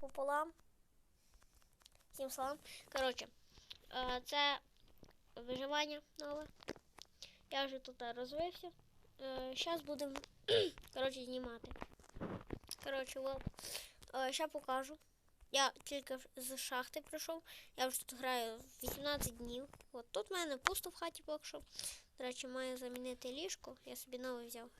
пополам. Всім салам. Коротше, е, це виживання нове. Я вже тут розвився. Зараз будемо коротше, знімати. Коротше, от. Ще покажу. Я тільки з шахти прийшов. Я вже тут граю 18 днів. От тут в мене пусто в хаті поки що. До речі, маю замінити ліжко. Я собі нове взяв.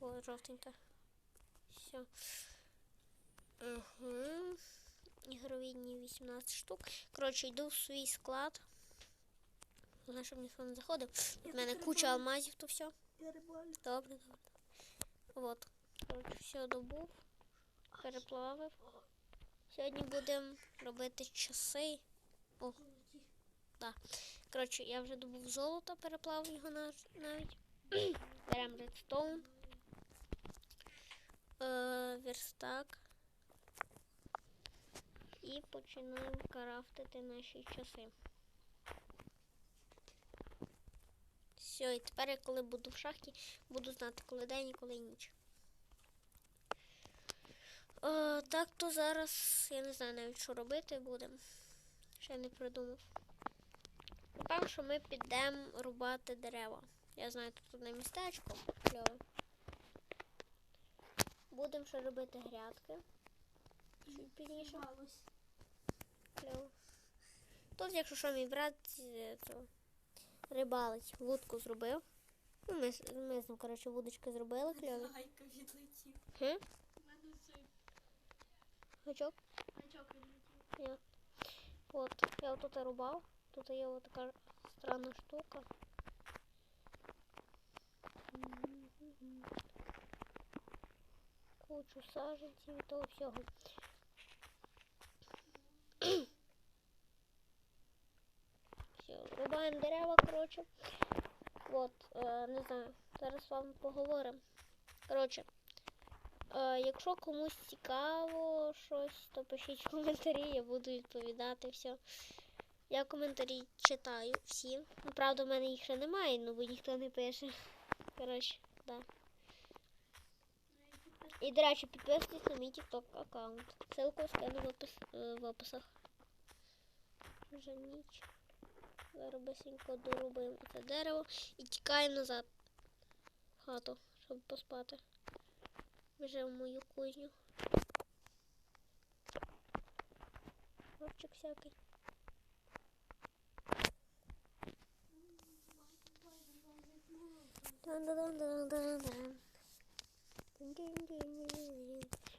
О, жовтеньке. Все. Угу. Ігрові дні 18 штук. Коротше, йду в свій склад. Головне, щоб ніхто не заходив. У мене куча алмазів, то все. Добре, добре. От. Коротше, все добув. Переплавив. Сьогодні будемо робити часи. О, так. Коротше, я вже добув золото, переплавив його навіть. Беремо редстоун. Е, верстак. І починаємо крафтити наші часи. Все, і тепер, я коли буду в шахті, буду знати, коли день і коли ніч. Е, так то зараз я не знаю навіть, що робити будемо. Ще не придумав. Напевно, що ми підемо рубати дерева. Я знаю, тут одне містечко кльове. Будемо ще робити грядки. Пізніше. Кльово. Тут, якщо що, мій брат е, то, рибалить, вудку зробив. Ну, ми, ми з ним, коротше, вудочки зробили кльові. Гайка відлетів. Хм? У мене цей Гачок? гачок відлетів. Ні. От, я тут рубав. Тут є от така странна штука. Кучу саженців і того всього. Все, рубаємо дерева, коротше. От, е, не знаю, зараз вам поговоримо. Коротше, е, якщо комусь цікаво щось, то пишіть коментарі, я буду відповідати все. Я коментарі читаю всі. Ну, правда, в мене їх ще немає, ну бо ніхто не пише. Коротше, да. І, до речі, підписуйтесь на мій TikTok аккаунт. Ссылку скину в, е, в описах. Вже ніч. Зараз бисенько дорубаємо це дерево і тікаємо назад в хату, щоб поспати. Вже в мою кузню. Хлопчик всякий.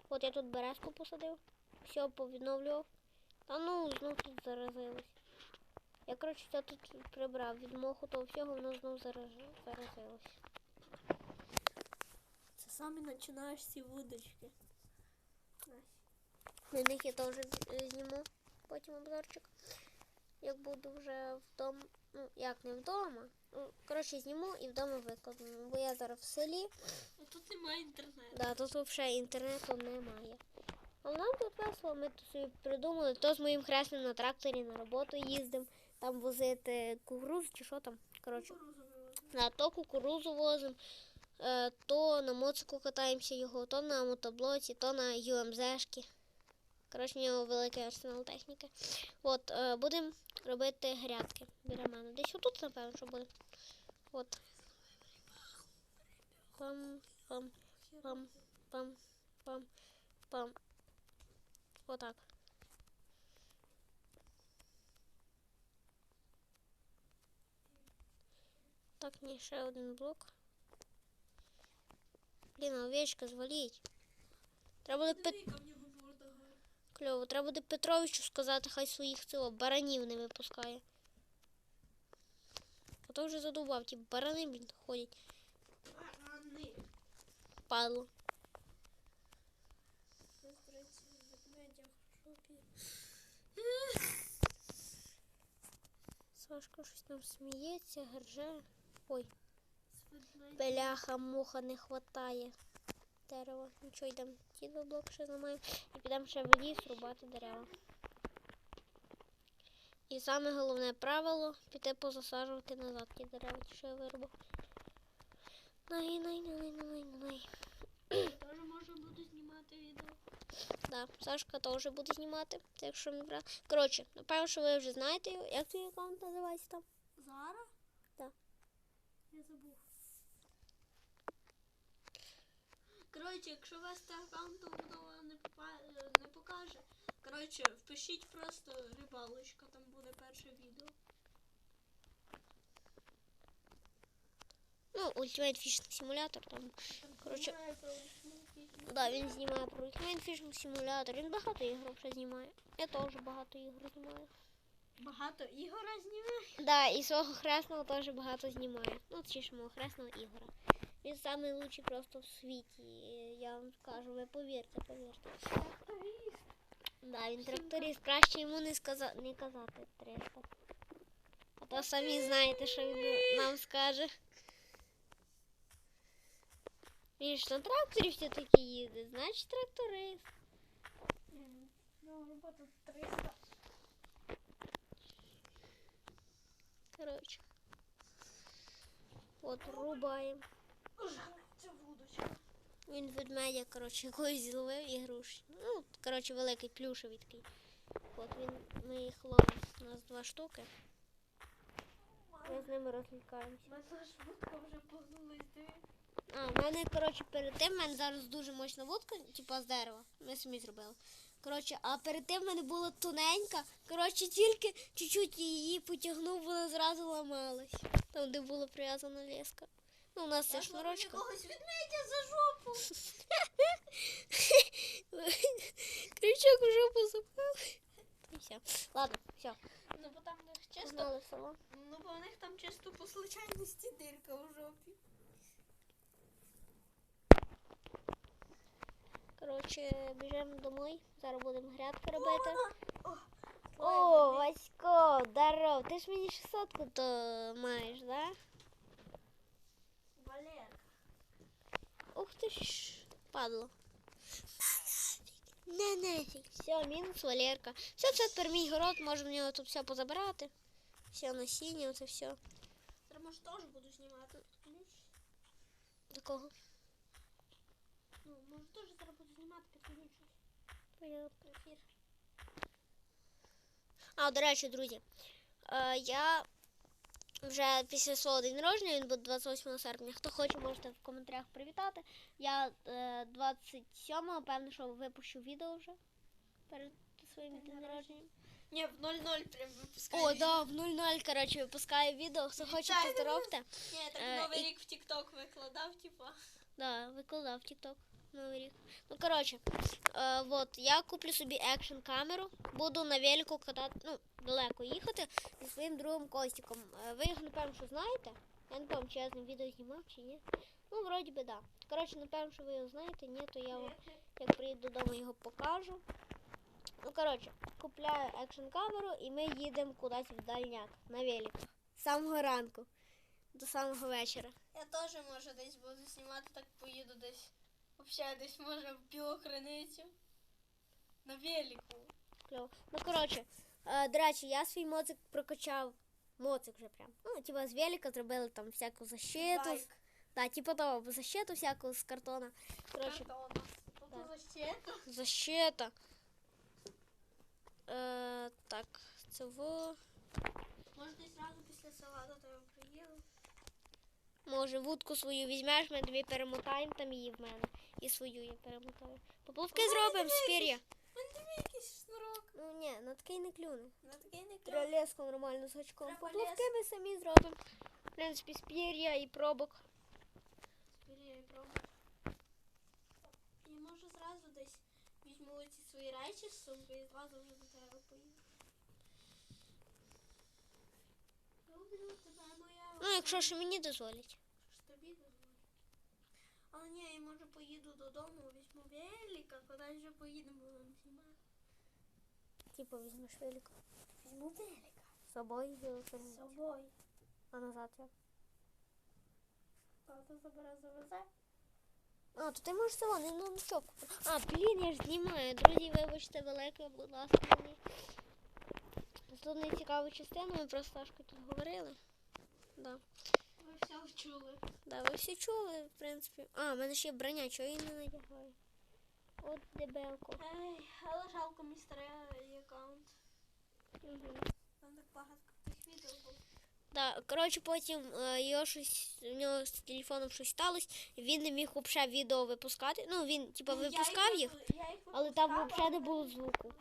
От я тут березку посадив, все повідновлював. Та ну, знов тут заразилось. Я, коротше, це тут прибрав від моху того всього, воно знов зараж- заразилось. Це саме починаєш ці вудочки. На них я теж зніму потім обзорчик. Як буду вже вдома. Ну, як не вдома. Ну, коротше, зніму і вдома викладу. Бо я зараз в селі. А тут немає інтернету. Да, тут взагалі інтернету немає. Але нам тут весело, ми тут собі придумали, то з моїм хресним на тракторі на роботу їздимо, там возити кукурузу чи що там. Коротше, да, то кукурузу возимо, е, то на моцику катаємося його, то на мотоблоці, то на ЮМЗшки. Коротше, в нього великий арсенал техніки. От, е, будемо робити грядки біля мене. Десь отут, напевно, що буде. От. Пам, пам, пам, пам, пам, пам. Отак. Так, ні, ще один блок. Блін, а овечка зваліть. Треба буде Пет... Кльово, треба буде Петровичу сказати, хай своїх цього баранів не випускає. А то вже задубав, ті барани, блін, ходять. Падло. Зустріться в ведмедях в жопі. Сашка щось там сміється, герже. Ой, бляха, муха не хватає. Дерева. Нічого, йдемо ті два блоки ще зламаємо. І підемо ще в ліс рубати дерева. І саме головне правило піти позасаджувати назад ті дерева, що я вирубав. Най, най, най, най, най, най. Я теж можу буду знімати відео. Да, Сашка теж буде знімати, якщо не брати. Коротше, напевно, що ви вже знаєте, як твій аккаунт називається там? Зара? Так. Я забув. Коротше, якщо вести аккаунт, то не, не покаже. Коротше, впишіть просто рибалочка, там буде перше відео. Ну, Ultimate Fishing Simulator там. Коротше. Да, він знімає про Ultimate Fishing Simulator. Він багато ігор вже знімає. Я теж багато ігор знімаю. Багато ігора знімає. Да, і свого хресного теж багато знімає. Ну, чи ж мого хресного ігора. Він лучший просто в світі. Я вам скажу, ви повірте, повірте. Да, він тракторист. Краще йому не, сказа... не казати 300. А то самі знаєте, що він нам скаже. Він ж на тракторі все-таки їде, значить тракторист. Ну, робота 300. Коротше. От рубаємо. Це вудочка. Він ведмедя, коротше, якогось зловив і груш. Ну, коротше, великий плюшевий такий. От він, ми їх ловимо. У нас два штуки. Ми з ними розлікаємося. Ми теж вудка вже погнулись, диви. А, в мене, коротше, перед тим в мене зараз дуже мощна вудка, типа з дерева. Ми самі зробили. Коротше, а перед тим в мене була тоненька. Коротше, тільки чуть-чуть її потягнув, вона зразу ламалась. Там, де була прив'язана леска. Ну, у нас це шнурочка. Когось ведмедя за жопу. Крючок в жопу запав. І все. Ладно, все. Ну, бо там в них чисто. Погнали в село. Ну, бо в них там чисто по случайності дирка в жопі. Коротше, біжимо домой. Зараз будемо грядки робити. О, Васько, здоров. Ти ж мені 600 то маєш, да? Валер. Ух ти ж, падло. Не нафіг. Все, мінус Валерка. Все, це тепер мій город, можемо в нього тут все позабирати. Все насіння, оце все. Зараз може теж буду знімати. До кого? Ну, може теж зараз буду знімати, підключусь. Понятно. Ефір. А, до речі, друзі, е, я вже після свого день народження, він буде 28 серпня. Хто хоче, можете в коментарях привітати. Я е, 27-го, певно, що випущу відео вже перед своїм День днем народження. Ні, в 0-0 прям випускаю. О, да, в 0-0, коротше, випускаю відео. Хто хоче, поздоровте. Ні, так Е, новий і- рік в TikTok викладав, типа. Да, викладав TikTok. Ну, коротше, е, вот, я куплю собі екшн камеру, буду на велику катати, ну, далеко їхати зі своїм другом Костіком. Е, ви його, напевно, що знаєте. Я не пам'ятаю, чи я з ним відео знімав чи ні. Ну, вроді би, да. Коротше, напевно, що ви його знаєте, ні, то я як приїду додому, його покажу. Ну, коротше, купляю екшн камеру і ми їдемо кудись в дальняк на великах. З самого ранку до самого вечора. Я теж, може, десь буду знімати, так поїду десь. Взагалі, десь може в білокриницю. На велику. Кльово. Ну, коротше, е, до речі, я свій моцик прокачав. Моцик вже прям. Ну, типа з велика зробили там всяку защиту. Байк. Да, типа того, защиту всяку з картона. Коротше, Картона. Да. защита. защита. Е, так, це в. Може, десь зразу після села до тебе приїду. Може, вудку свою візьмеш, ми тобі перемотаємо там її в мене. І свою я перемотаю. Поплавки Ой, зробимо дивись. з пір'я. Мене тобі якийсь шнурок. Ну ні, на такий не клюне. На такий не кльово. Треба леску нормально з гачком. Треба Поплавки ми самі зробимо. В принципі, з пір'я і пробок. Бери і пробуй. І може зразу десь візьму ці свої речі з сумки і зразу вже до тебе поїду. Люблю тебе, моя. Ну, якщо що мені дозволять. Але ні, я може поїду додому, візьму велика, куди вже поїдемо, знімати. Типу візьмеш велику. Візьму велика. З собою і З собою. а назад як? Тато забере завезе. А, то ти можеш село, не ну що купити. А, блін, я ж знімаю. Друзі, вибачте велике, будь ласка, мені. Тут не цікаву частину, ми про Сашку тут говорили. Да. Все вчули. Да, ви всі чули, в принципі. А, в мене ще є броня, чого я її не надягаю. От дебелко. Ей, але жалко мій старий аккаунт. Угу. Там так багато крутих відео було. Да, коротше, потім е, його щось, у нього з телефоном щось сталося, він не міг взагалі відео випускати. Ну, він типа Ну, я випускав їх, я їх але там випускала, взагалі не було звуку.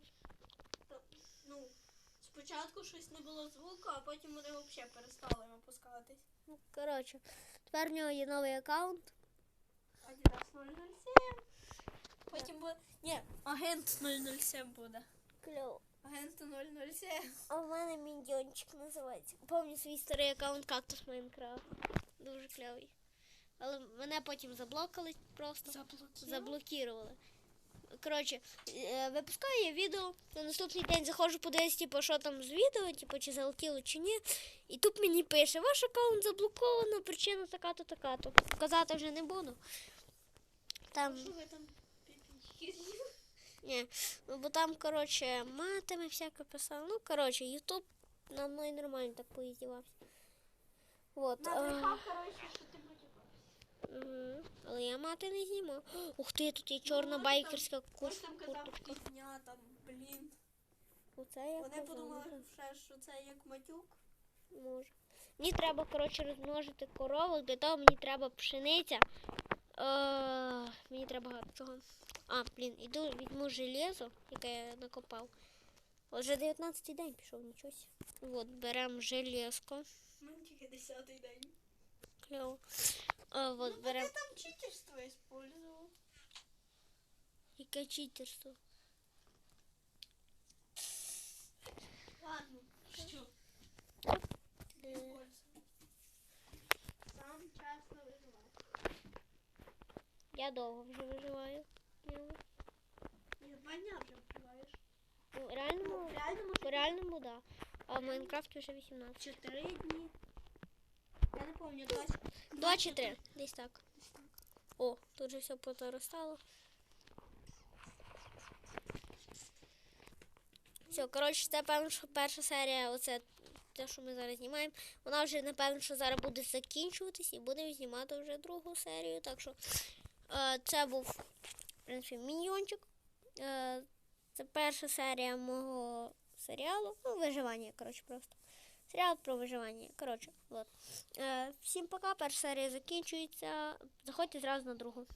Спочатку щось не було звуку, а потім вони взагалі перестали випускатись. Ну, коротше, тепер в нього є новий аккаунт. Adidas 007. Потім буде. Ні, агент 007 буде. Кльово. Агент 007. А в мене міньйончик називається. Помню свій старий аккаунт Кактус Майнкрафт. Дуже кльовий. Але мене потім заблокали просто. Заблокували. Коротше, е, випускаю я відео. На наступний день заходжу подивитися, типу, що там з відео, типу, чи залетіло, чи ні. І тут мені пише, ваш аккаунт заблоковано, причина така-то, така-то. Казати вже не буду. Там, ні, ну, бо там, коротше, матами всяке писали. Ну, коротше, Ютуб на мною нормально так поїздівався. Вот. а, Набрехав, коротше, що ти матюкався. Угу. Але я мати не знімав. Ух ти, тут є чорна Ну, байкерська курс. там казав півдня, там, блін. Оце я Вони казала, подумали, ще, що це як матюк. Може. Мені треба, коротше, розмножити корову, для того мені треба пшениця. Е, мені треба багато чого. А, блін, іду візьму железо, яке я накопав. Вже 19 день пішов, нічого. От, беремо железко. У мене тільки 10-й день. Кльово. А, от, Ну, беремо. ти там читерство использовал. Яке читерство. Ладно, що? Е, Сам чесно виживай. Я довго вже виживаю. в ньому. Ні, два дня вже вживаєш. Ну, реальному, В реальному по реальному, да. А в Майнкрафті вже 18. 4 дні. Не 20. Два чи три, десь так. О, тут же все позаростало. Все, коротше, це певно, що перша серія, оце те, що ми зараз знімаємо. Вона вже, напевно, що зараз буде закінчуватись і будемо знімати вже другу серію. Так що е, це був в принципі, міньйончик. Е, це перша серія мого серіалу. Ну, виживання, коротше, просто. Серіал про виживання. Коротше, вот. Е, всім пока. Перша серія закінчується. Заходьте зразу на другу.